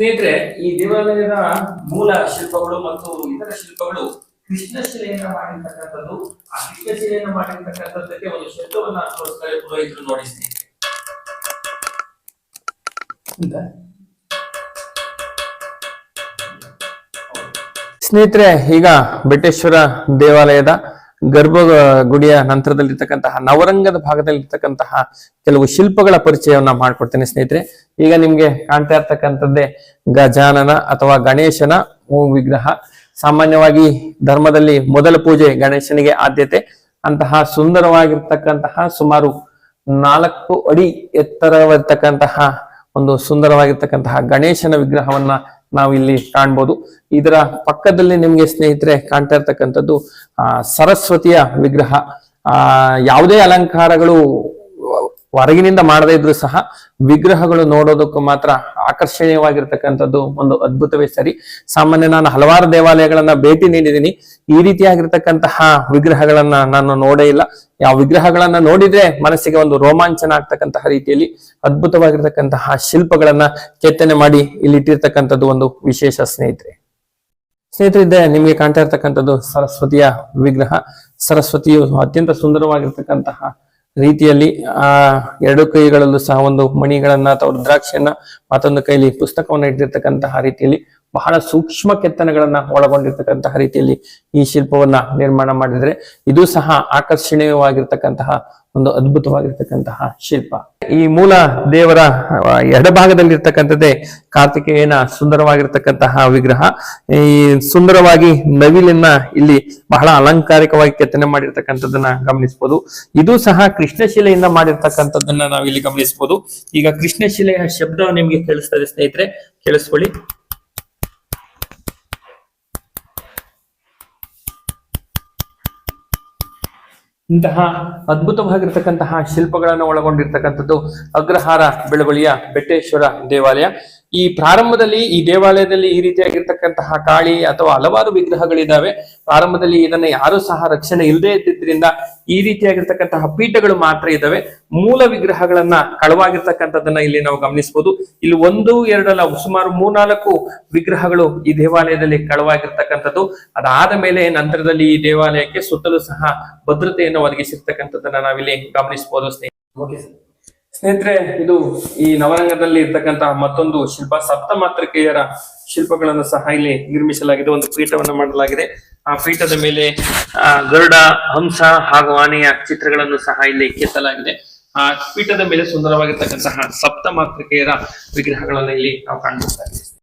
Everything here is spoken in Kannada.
ಸ್ನೇಹಿತರೆ, ಈ ದೇವಾಲಯದ ಮೂಲ ಶಿಲ್ಪಗಳು ಮತ್ತು ಇತರ ಶಿಲ್ಪಗಳು ಕೃಷ್ಣ ಶಿಲೆಯನ್ನ ಮಾಡಿರ್ತಕ್ಕಂಥದ್ದು ಆ ಕೃಷ್ಣ ಶಿಲೆಯನ್ನ ಮಾಡಿರ್ತಕ್ಕಂಥದ್ದಕ್ಕೆ ಒಂದು ಶಬ್ದವನ್ನ ತೋರಿಸ್ತಾರೆ ಪುರೋಹಿತರು ನೋಡಿ ಸ್ನೇಹಿತರೆ. ಸ್ನೇಹಿತರೆ, ಈಗ ಬೆಟ್ಟೇಶ್ವರ ದೇವಾಲಯದ ಗರ್ಭ ಗುಡಿಯ ನಂತರದಲ್ಲಿರ್ತಕ್ಕಂತಹ ನವರಂಗದ ಭಾಗದಲ್ಲಿರ್ತಕ್ಕಂತಹ ಕೆಲವು ಶಿಲ್ಪಗಳ ಪರಿಚಯವನ್ನ ಮಾಡ್ಕೊಡ್ತೇನೆ ಸ್ನೇಹಿತರೆ. ಈಗ ನಿಮ್ಗೆ ಕಾಣ್ತಾ ಇರ್ತಕ್ಕಂಥದ್ದೇ ಗಜಾನನ ಅಥವಾ ಗಣೇಶನ ವಿಗ್ರಹ. ಸಾಮಾನ್ಯವಾಗಿ ಧರ್ಮದಲ್ಲಿ ಮೊದಲ ಪೂಜೆ ಗಣೇಶನಿಗೆ ಆದ್ಯತೆ. ಅಂತಹ ಸುಂದರವಾಗಿರ್ತಕ್ಕಂತಹ ಸುಮಾರು ನಾಲ್ಕು ಅಡಿ ಎತ್ತರವಿರ್ತಕ್ಕಂತಹ ಒಂದು ಸುಂದರವಾಗಿರ್ತಕ್ಕಂತಹ ಗಣೇಶನ ವಿಗ್ರಹವನ್ನ ನಾವು ಇಲ್ಲಿ ಕಾಣ್ಬೋದು. ಇದರ ಪಕ್ಕದಲ್ಲಿ ನಿಮ್ಗೆ ಸ್ನೇಹಿತರೆ ಕಾಣ್ತಾ ಇರ್ತಕ್ಕಂಥದ್ದು ಸರಸ್ವತಿಯ ವಿಗ್ರಹ. ಆ ಯಾವುದೇ ಅಲಂಕಾರಗಳು ಹೊರಗಿನಿಂದ ಮಾಡದೇ ಇದ್ರು ಸಹ ವಿಗ್ರಹಗಳು ನೋಡೋದಕ್ಕೂ ಮಾತ್ರ ಆಕರ್ಷಣೀಯವಾಗಿರ್ತಕ್ಕಂಥದ್ದು ಒಂದು ಅದ್ಭುತವೇ ಸರಿ. ಸಾಮಾನ್ಯ ನಾನು ಹಲವಾರು ದೇವಾಲಯಗಳನ್ನ ಭೇಟಿ ನೀಡಿದ್ದೀನಿ. ಈ ರೀತಿಯಾಗಿರ್ತಕ್ಕಂತಹ ವಿಗ್ರಹಗಳನ್ನ ನಾನು ನೋಡೇ ಇಲ್ಲ. ಯಾವ ವಿಗ್ರಹಗಳನ್ನ ನೋಡಿದ್ರೆ ಮನಸ್ಸಿಗೆ ಒಂದು ರೋಮಾಂಚನ ಆಗ್ತಕ್ಕಂತಹ ರೀತಿಯಲ್ಲಿ ಅದ್ಭುತವಾಗಿರ್ತಕ್ಕಂತಹ ಶಿಲ್ಪಗಳನ್ನ ಕೆತ್ತನೆ ಮಾಡಿ ಇಲ್ಲಿ ಇಟ್ಟಿರ್ತಕ್ಕಂಥದ್ದು ಒಂದು ವಿಶೇಷ ಸ್ನೇಹಿತರೆ. ಸ್ನೇಹಿತರೆ ಇದೆ ನಿಮಗೆ ಕಾಣ್ತಾ ಇರ್ತಕ್ಕಂಥದ್ದು ಸರಸ್ವತಿಯ ವಿಗ್ರಹ. ಸರಸ್ವತಿಯು ಅತ್ಯಂತ ಸುಂದರವಾಗಿರ್ತಕ್ಕಂತಹ ರೀತಿಯಲ್ಲಿ ಆ ಎರಡು ಕೈಗಳಲ್ಲೂ ಸಹ ಒಂದು ಮಣಿಗಳನ್ನ ಅಥವಾ ರುದ್ರಾಕ್ಷಿಯನ್ನ ಮತ್ತೊಂದು ಕೈಲಿ ಪುಸ್ತಕವನ್ನು ಇಟ್ಟಿರ್ತಕ್ಕಂತಹ ರೀತಿಯಲ್ಲಿ ಬಹಳ ಸೂಕ್ಷ್ಮ ಕೆತ್ತನೆಗಳನ್ನ ಒಳಗೊಂಡಿರ್ತಕ್ಕಂತಹ ರೀತಿಯಲ್ಲಿ ಈ ಶಿಲ್ಪವನ್ನ ನಿರ್ಮಾಣ ಮಾಡಿದ್ರೆ ಇದು ಸಹ ಆಕರ್ಷಣೀಯವಾಗಿರ್ತಕ್ಕಂತಹ ಒಂದು ಅದ್ಭುತವಾಗಿರ್ತಕ್ಕಂತಹ ಶಿಲ್ಪ. ಈ ಮೂಲ ದೇವರ ಎಡಭಾಗದಲ್ಲಿರ್ತಕ್ಕಂಥದ್ದೇ ಕಾರ್ತಿಕೇಯನ ಸುಂದರವಾಗಿರ್ತಕ್ಕಂತಹ ವಿಗ್ರಹ. ಈ ಸುಂದರವಾಗಿ ನವಿಲನ್ನ ಇಲ್ಲಿ ಬಹಳ ಅಲಂಕಾರಿಕವಾಗಿ ಕೆತ್ತನೆ ಮಾಡಿರ್ತಕ್ಕಂಥದ್ದನ್ನ ಗಮನಿಸಬಹುದು. ಇದು ಸಹ ಕೃಷ್ಣಶಿಲೆಯಿಂದ ಮಾಡಿರ್ತಕ್ಕಂಥದ್ದನ್ನ ನಾವು ಇಲ್ಲಿ ಗಮನಿಸಬಹುದು. ಈಗ ಕೃಷ್ಣಶಿಲೆಯ ಶಬ್ದ ನಿಮ್ಗೆ ಕೇಳಿಸ್ತದೆ ಸ್ನೇಹಿತರೆ, ಕೇಳಿಸ್ಕೊಳ್ಳಿ. ಇಂತಹ ಅದ್ಭುತವಾಗಿರ್ತಕ್ಕಂತಹ ಶಿಲ್ಪಗಳನ್ನು ಒಳಗೊಂಡಿರ್ತಕ್ಕಂಥದ್ದು ಅಗ್ರಹಾರ ಬೆಳವಳಿಯ ಬೆಟ್ಟೇಶ್ವರ ದೇವಾಲಯ. ಈ ಪ್ರಾರಂಭದಲ್ಲಿ ಈ ದೇವಾಲಯದಲ್ಲಿ ಈ ರೀತಿಯಾಗಿರ್ತಕ್ಕಂತಹ ಕಾಳಿ ಅಥವಾ ಹಲವಾರು ವಿಗ್ರಹಗಳಿದ್ದಾವೆ. ಪ್ರಾರಂಭದಲ್ಲಿ ಇದನ್ನ ಯಾರು ಸಹ ರಕ್ಷಣೆ ಇಲ್ಲದೆ ಇದ್ದಿದ್ರಿಂದ ಈ ರೀತಿಯಾಗಿರ್ತಕ್ಕಂತಹ ಪೀಠಗಳು ಮಾತ್ರ ಇದ್ದಾವೆ. ಮೂಲ ವಿಗ್ರಹಗಳನ್ನ ಕಳವಾಗಿರ್ತಕ್ಕಂಥದ್ದನ್ನ ಇಲ್ಲಿ ನಾವು ಗಮನಿಸಬಹುದು. ಇಲ್ಲಿ ಒಂದು ಎರಡಲ್ಲ ಸುಮಾರು ಮೂರ್ನಾಲ್ಕು ವಿಗ್ರಹಗಳು ಈ ದೇವಾಲಯದಲ್ಲಿ ಕಳವಾಗಿರ್ತಕ್ಕಂಥದ್ದು. ಅದಾದ ಮೇಲೆ ನಂತರದಲ್ಲಿ ಈ ದೇವಾಲಯಕ್ಕೆ ಸುತ್ತಲೂ ಸಹ ಭದ್ರತೆಯನ್ನು ಒದಗಿಸಿರ್ತಕ್ಕಂಥದ್ದನ್ನ ನಾವಿಲ್ಲಿ ಗಮನಿಸಬಹುದು ಸ್ನೇಹಿತರೆ. ಸ್ನೇಹಿತರೆ, ಇದು ಈ ನವರಂಗದಲ್ಲಿ ಇರ್ತಕ್ಕಂತಹ ಮತ್ತೊಂದು ಶಿಲ್ಪ ಸಪ್ತಮಾತೃಕೆಯರ ಶಿಲ್ಪಗಳನ್ನು ಸಹ ಇಲ್ಲಿ ನಿರ್ಮಿಸಲಾಗಿದೆ. ಒಂದು ಪೀಠವನ್ನು ಮಾಡಲಾಗಿದೆ. ಆ ಪೀಠದ ಮೇಲೆ ಗರುಡ, ಹಂಸ ಹಾಗೂ ಆನೆಯ ಚಿತ್ರಗಳನ್ನು ಸಹ ಇಲ್ಲಿ ಕೆತ್ತಲಾಗಿದೆ. ಆ ಪೀಠದ ಮೇಲೆ ಸುಂದರವಾಗಿರ್ತಕ್ಕಂತಹ ಸಪ್ತಮಾತೃಕೆಯರ ವಿಗ್ರಹಗಳನ್ನು ಇಲ್ಲಿ ನಾವು ಕಾಣಬಹುದಾಗಿದೆ